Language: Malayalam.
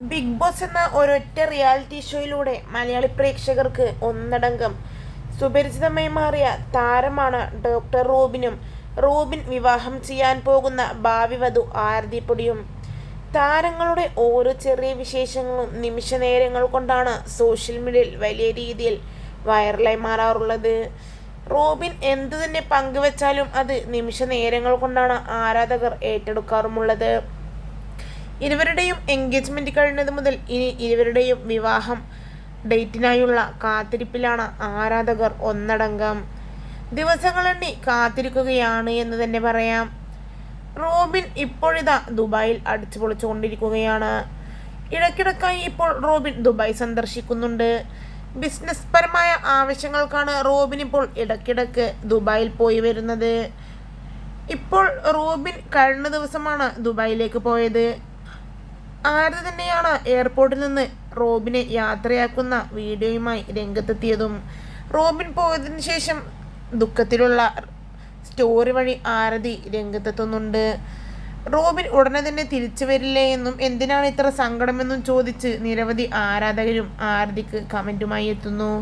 ബിഗ് ബോസ് എന്ന ഒരൊറ്റ റിയാലിറ്റി ഷോയിലൂടെ മലയാളി പ്രേക്ഷകർക്ക് ഒന്നടങ്കം സുപരിചിതമായി മാറിയ താരമാണ് ഡോക്ടർ റോബിനും. റോബിൻ വിവാഹം ചെയ്യാൻ പോകുന്ന ഭാവി വധു ആരതിപ്പൊടിയും. താരങ്ങളുടെ ഓരോ ചെറിയ വിശേഷങ്ങളും നിമിഷ നേരങ്ങൾ കൊണ്ടാണ് സോഷ്യൽ മീഡിയയിൽ വലിയ രീതിയിൽ വൈറലായി മാറാറുള്ളത്. റോബിൻ എന്തു തന്നെ പങ്കുവച്ചാലും അത് നിമിഷ നേരങ്ങൾ കൊണ്ടാണ് ആരാധകർ ഏറ്റെടുക്കാറുമുള്ളത്. ഇരുവരുടെയും എൻഗേജ്മെന്റ് കഴിഞ്ഞത് മുതൽ ഇനി ഇരുവരുടെയും വിവാഹം ഡേറ്റിനായുള്ള കാത്തിരിപ്പിലാണ് ആരാധകർ ഒന്നടങ്കം. ദിവസങ്ങളെണ്ണി കാത്തിരിക്കുകയാണ് എന്ന് തന്നെ പറയാം. റോബിൻ ഇപ്പോഴിതാ ദുബായിൽ അടിച്ചു പൊളിച്ചുകൊണ്ടിരിക്കുകയാണ്. ഇടയ്ക്കിടക്കായി ഇപ്പോൾ റോബിൻ ദുബായ് സന്ദർശിക്കുന്നുണ്ട്. ബിസിനസ് പരമായ ആവശ്യങ്ങൾക്കാണ് റോബിൻ ഇപ്പോൾ ഇടയ്ക്കിടയ്ക്ക് ദുബായിൽ പോയി വരുന്നത്. ഇപ്പോൾ റോബിൻ കഴിഞ്ഞ ദിവസമാണ് ദുബായിലേക്ക് പോയത്. ആരതി തന്നെയാണ് എയർപോർട്ടിൽ നിന്ന് റോബിനെ യാത്രയാക്കുന്ന വീഡിയോയുമായി രംഗത്തെത്തിയതും. റോബിൻ പോയതിനു ശേഷം ദുഃഖത്തിലുള്ള സ്റ്റോറി വഴി ആരതി രംഗത്തെത്തുന്നുണ്ട്. റോബിൻ ഉടനെ തന്നെ തിരിച്ചു വരില്ലേ എന്നും എന്തിനാണ് ഇത്ര സങ്കടമെന്നും ചോദിച്ച് നിരവധി ആരാധകരും ആരതിക്ക് കമന്റുമായി എത്തുന്നു.